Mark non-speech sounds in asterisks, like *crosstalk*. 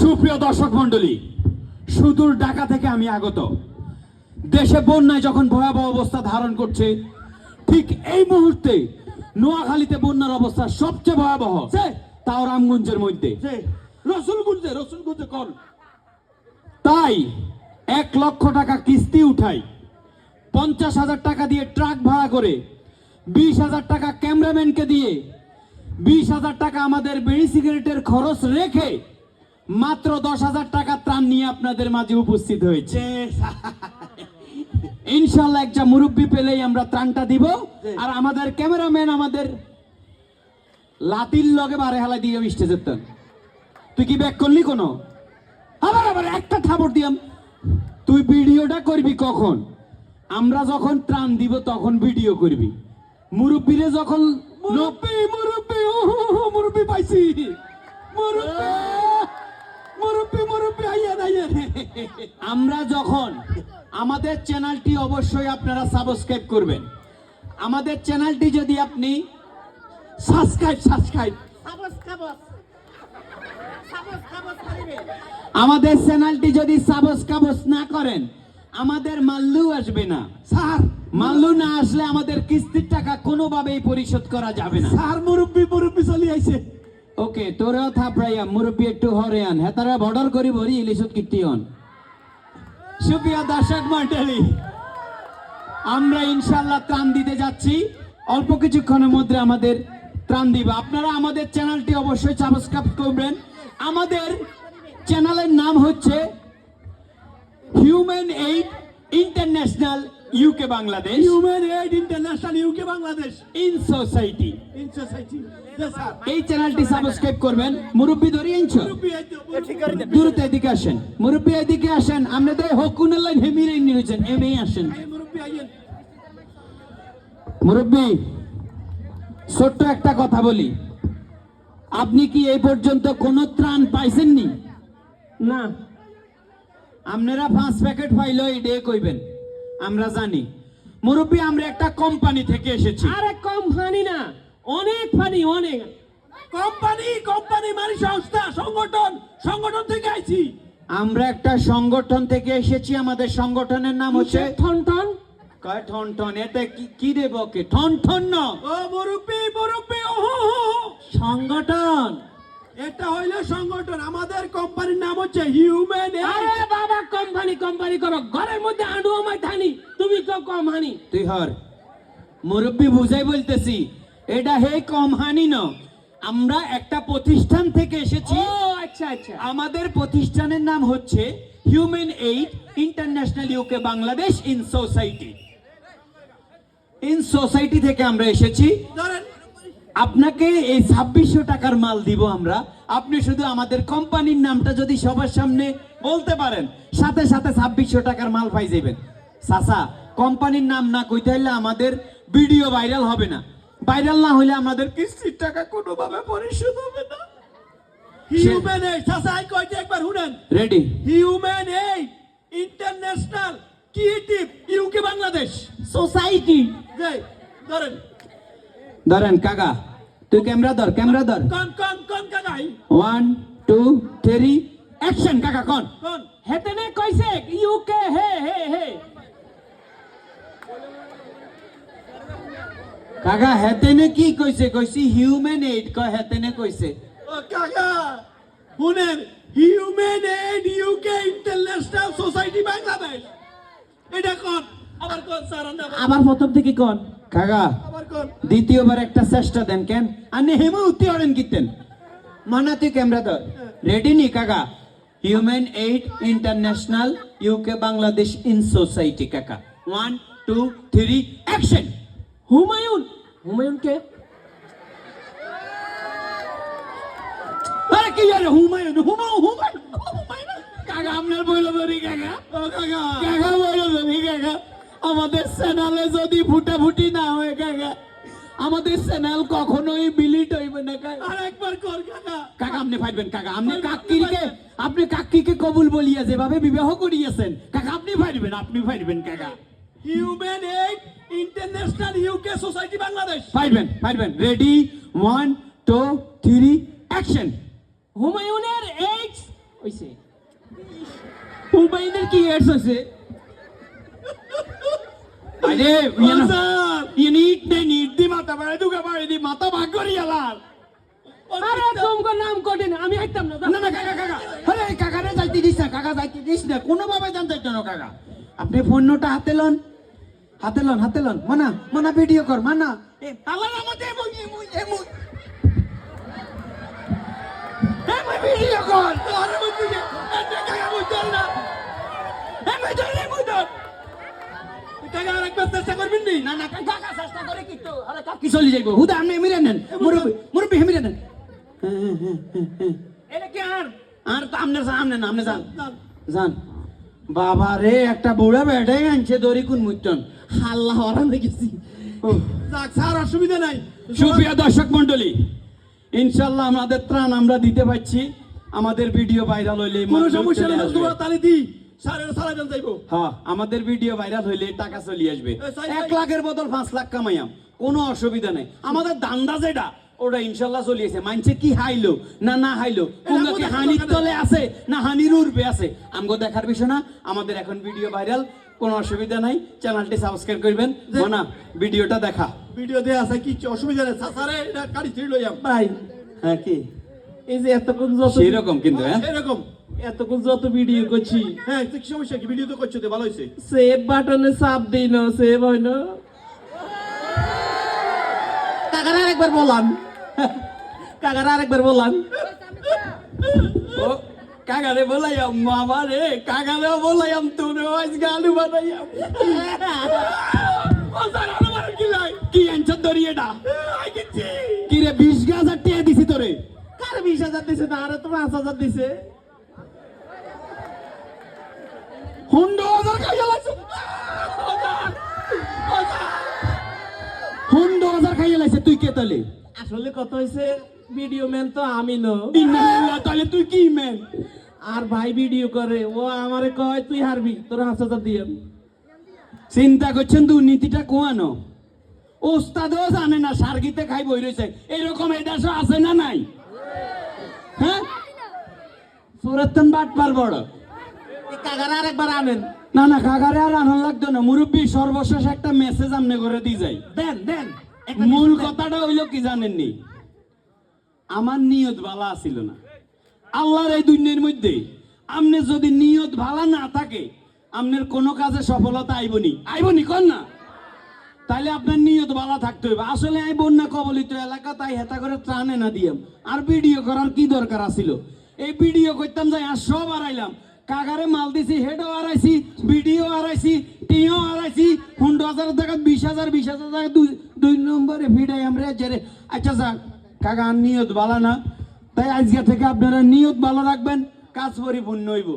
সুপ্রিয় দর্শক মণ্ডলী সুদূর ঢাকা থেকে আমি আগত। দেশে বন্যায় যখন ভয়াবহ অবস্থা ধারণ করছে ঠিক এই মুহূর্তে নোয়াখালীতে বন্যার অবস্থা সবচেয়ে ভয়াবহ তাও রামগঞ্জের মধ্যে। রসুলগুঞ্জে রসুলগুঞ্জে কল তাই এক লক্ষ টাকা কিস্তি উঠাই পঞ্চাশ হাজার টাকা দিয়ে ট্রাক ভাড়া করে বিশ হাজার টাকা ক্যামেরাম্যানকে দিয়ে বিশ হাজার টাকা আমাদের বিড়ি সিগারেটের খরচ রেখে মাত্র দশ হাজার টাকা ত্রাণ নিয়ে আপনাদের মাঝে উপস্থিত হয়েছে। *laughs* ইনশাল্লাহ একটা মুরব্বী পেলেই আমরা ত্রাণটা দিব। আর আমাদের ক্যামেরাম্যান আমাদের লাতির লগে বারে হালা দিয়ে স্টেজে তুই কি ব্যাক করলি কোনো? আবার আবার একটা থাপর দিয়াম। তুই ভিডিওটা করবি কখন? আমরা যখন ত্রাণ দিব তখন ভিডিও করবি। মুরব্বীরে যখন মুরব্বি মুরব্বি ও মুরব্বি পাইছি। মুরব্বি। মুরব্বি মুরব্বি আইয়া আইয়া। আমরা যখন আমাদের চ্যানেলটি অবশ্যই আপনারা সাবস্ক্রাইব করবেন। আমাদের চ্যানেলটি যদি আপনি সাবস্ক্রাইব সাবস্ক্রাইব। আমাদের চ্যানেলটি যদি সাবস্ক্রাইব না করেন আমাদের মাল্লু আসবে না। স্যার মাল্লু না আসলে আমাদের কিস্তির টাকা কোনোভাবেই পরিশোধ করা যাবে না। স্যার মুরব্বি মুরব্বি চলে আইছে। ওকে, তোরেও থাপড়াইয়া, মুরব্বী একটু হরে আন। হেতারা বর্ডার করি ভরি ইলিশত কীর্তি হন। সুপ্রিয় দর্শক মন্ডলী আমরা ইনশাল্লাহ ত্রাণ দিতে যাচ্ছি। অল্প কিছুক্ষণের মধ্যে আমাদের ত্রাণ দিব। আপনারা আমাদের চ্যানেলটি অবশ্যই সাবস্ক্রাইব করবেন। আমাদের চ্যানেলের নাম হচ্ছে human aid international UK Bangladesh human aid international UK Bangladesh in society in society এই চ্যানেলটি সাবস্ক্রাইব করবেন। মুরব্বী ধরে এই মুরব্বি। দূরতে এদিকে আসেন। মুরব্বী এদিকে আসেন। আপনাদের হকুনের লাইন হেমিরে নিয়েছেন আসেন। এই আইয়েন। মুরব্বী ছোট্ট একটা কথা বলি। আপনি কি এই পর্যন্ত কোনো ত্রাণ পাইছেননি? না। আপনারা পাঁচ প্যাকেট পাইলো এডে কইবেন। আমরা জানি। মুরব্বী আমরা একটা কোম্পানি থেকে এসেছি। আরে কম ফানি না অনেক ফানি অনেক। কোম্পানি কোম্পানি মানে সংস্থা সংগঠন সংগঠন থেকে আইছি। আমরা একটা সংগঠন থেকে এসেছি আমাদের সংগঠনের নাম হচ্ছে ঠন ঠন? কয় ঠন ঠন? এতে কি কি দেব কে ঠন ঠন না। ও মুরব্বি মুরব্বি ও হো, হো, হো। সংগঠন। এটা হইল সংগঠন। আমাদের কোম্পানির নাম হচ্ছে হিউম্যান আরে বাবা কোম্পানি কোম্পানি করো। ঘরের মধ্যে আঁডু আমায় থানি তুমি তো কম হানি। তুই হর মুরব্বী বুঝাই বলতেছি এটা হে কম হানি ন। আমরা একটা প্রতিষ্ঠান থেকে এসেছি। ও আচ্ছা আচ্ছা। আমাদের প্রতিষ্ঠানের নাম হচ্ছে human aid international UK Bangladesh in society in society থেকে আমরা এসেছি। ধরেন আপনাকে এই ছাব্বিশশো টাকার মাল দিব আমরা। আপনি শুধু আমাদের কোম্পানির নামটা যদি সবার সামনে বলতে পারেন সাথে সাথে ছাব্বিশশো টাকার মাল পাই যাবেন। সাসা কোম্পানির নাম না কইতে হলে আমাদের ভিডিও ভাইরাল হবে না। ভাইরাল না হলে আমাদের কিস্তির টাকা কোনোভাবে পরিশোধ হবে না। হিউম্যান এইড চাচাই কইতে একবার শুনেন। Ready human aid international creative UK Bangladesh. Society ধরেন। ধরেন কাকা। তুই ক্যামেরা ধর ক্যামেরা ধর কোন কোন কোন কাকাই ওয়ান টু থ্রি অ্যাকশন কাকা কন কোন হেতে নে কইছে ইউকে হে হে হে কাকা হেতেনে কি কইছে কইছি হিউম্যান এইড কয় হেতেনে কইছে ও কাকা শুনেন human aid UK international society Bangladesh এটা কোন আবার কোন স্যার আবার প্রথম থেকে কোন কাকা দ্বিতীয়বার একটা চেষ্টা দেন, কেন? আনে হেমু উত্তি হরেন কিতেন মানা তুই ক্যামেরা ধর। রেডি নি, কাকা? Human aid international UK Bangladesh in society কাকা। One two three action Humayun! Humayun কে? আরে কি আরে হুমায়ুন? হুমায়ুন? হুমায়ুন! কাকা, আপনার বইল ধরি, কাকা। কাকা কাকা বইল ধরি, কাকা। আমাদের চ্যানেলে যদি ফুটাফুটি না হয় কাকা আমাদের চ্যানেল কখনোই বিলিট হইবে না কাকা। আরেকবার কর কাকা। কাকা আপনি ফাইবেন কাকা। আপনি কাকিকে আপনি কাকিকে কবুল বলিয়া যেভাবে বিবাহ করিয়েছেন কাকা আপনি ফাইবেন আপনি ফাইবেন কাকা। Human aid international UK society Bangladesh ফাইবেন ফাইবেন ready one two three action হুমায়ুনের এইডস ওইছে হুমায়ুনের কি এডস হয়েছে আরে ও ইয়ে না স্যার ইয়ে ইট নেই ইট দি মাথা বাড়াই দুগা দি মাথা ভাগ করি আলার আরে তোমার নাম কঠিন আমি হাইতাম না না না কাকা কাকা আরে কাকা রে যাইতে দিস না কাকা যাইতে দিস না কোনো ভাবে জানতে না কাকা আপনি পণ্যটা হাতে লন হাতে লন হাতে লন মানা মানা ভিডিও কর মানা এ আল্লাহর রহমতে এমুই এমুই এমুই এমুই ভিডিও কর আরে বন্ধু এটা কাকা বুঝল না এমুই ধর এমুই ধর কাকা আর একবার চেষ্টা করবেন নি? না না কাকা চেষ্টা করে কি তো? আরে কাকি চলে যাইবো। হুদা আপনি নেন। মুরব্বি মুরব্বি এমিরে নেন। হ্যাঁ হ্যাঁ হ্যাঁ এটা কি আর? আর তো আমনে আমনে না আমনে যান। যান। বাবা রে একটা বুড়া বেড়ে আনছে দড়ি কোন মুটন হাল্লা হরান দেখেছি যাক স্যার অসুবিধা নাই। সুপ্রিয় দর্শক মন্ডলী ইনশাল্লাহ আমাদের ত্রাণ আমরা দিতে পারছি। আমাদের ভিডিও ভাইরাল হইলে কোনো সমস্যা নেই। তোমরা সারা যাইবো হ্যাঁ আমাদের ভিডিও ভাইরাল হইলে টাকা চলে আসবে। এক লাখের বদল পাঁচ লাখ কামাইয়াম। কোনো অসুবিধা নেই। আমাদের দান্দা যেটা ওটা ইনশাল্লাহ চলিয়েছে মানছে কি হাইলো না না হাইলো? কি হানির তলে আছে না হানির উর্বে আছে? আমগো দেখার বিষয় না। আমাদের এখন ভিডিও ভাইরাল। কোনো অসুবিধা নাই। চ্যানেলটি সাবস্ক্রাইব করবেন। না ভিডিওটা দেখা। ভিডিও দেয়া আছে কি অসুবিধা নেই। স্যারে এটা গাড়ি ছিড় লইয়াম। ভাই হ্যাঁ কি? এই যে এতক্ষণ সেরকম কিন্তু হ্যাঁ? এরকম এতক্ষণ যত ভিডিও করছি। হ্যাঁ কি সমস্যা কি? ভিডিও তো করছ তো ভালো হয়েছে। সেভ বাটনে চাপ দিই না সেভ হয় না। কাকার আরেকবার বলান। কাকার আরেকবার বলান। ও কাকারে বলাইয়াম মামা রে কাকারে বলাইয়াম তোরে আজ গালু বানাইয়াম। কি আনছ দরিয়েটা কি রে 20 হাজার টাকা দিছি তোরে। কার বিশ হাজার দিছে? না আরে তো পাঁচ হাজার দিছে। হুন্ডো হাজার খাইয়া লাইছে হুন্ডো হাজার খাইয়া লাইছে তুই কে তালে আসলে কত হয়েছে ভিডিও ম্যান তো আমি ন। তাহলে তুই কি মেন আর ভাই ভিডিও করে ও আমারে কয় তুই হারবি তোর হাজার দিয়ে চিন্তা করছেন দুর্নীতিটা কোয়ানো? ওস্তাদও জানে না সার্গিতে খাই বই রয়েছে এরকম এই দেশে আছে না নাই? হ্যাঁ? সুরতন বাট পার বড়। কাকার আরেকবার আনেন। না না কাকারে আর আনন্দ লাগতো না। মুরব্বী সর্বশেষ একটা মেসেজ আমনে করে দিয়ে যাই। দেন দেন। মূল কথাটা হইল কি জানেননি? আমার নিয়ত ভালো আছিল না। আল্লাহর এই দুনিয়ার মধ্যে আমনে যদি নিয়ত ভালো না থাকে আমনের কোনো কাজে সফলতা আইবনি। আইবনি কর না? তাইলে আপনার নিয়ত ভালো থাকতে হবে আসলে এই বন্যা কবলিত এলাকা তাই হেতা করে ত্রাণে না দিয়াম। আর ভিডিও করার কি দরকার আছিল? এই ভিডিও করতাম যাই আর সব হারাইলাম। কাগারে মাল দিছি, হেডও আড়াইছি, বিডিও আড়াইছি, টিও আড়াইছি পনেরো হাজার টাকা বিশ হাজার বিশ হাজার টাকা দুই নম্বরে ভিড়াই আমরা জেরে আচ্ছা স্যার কাকা নিয়ত ভালো না। তাই আজকে থেকে আপনারা নিয়ত ভালো রাখবেন, কাজ পরিপূর্ণ হইব।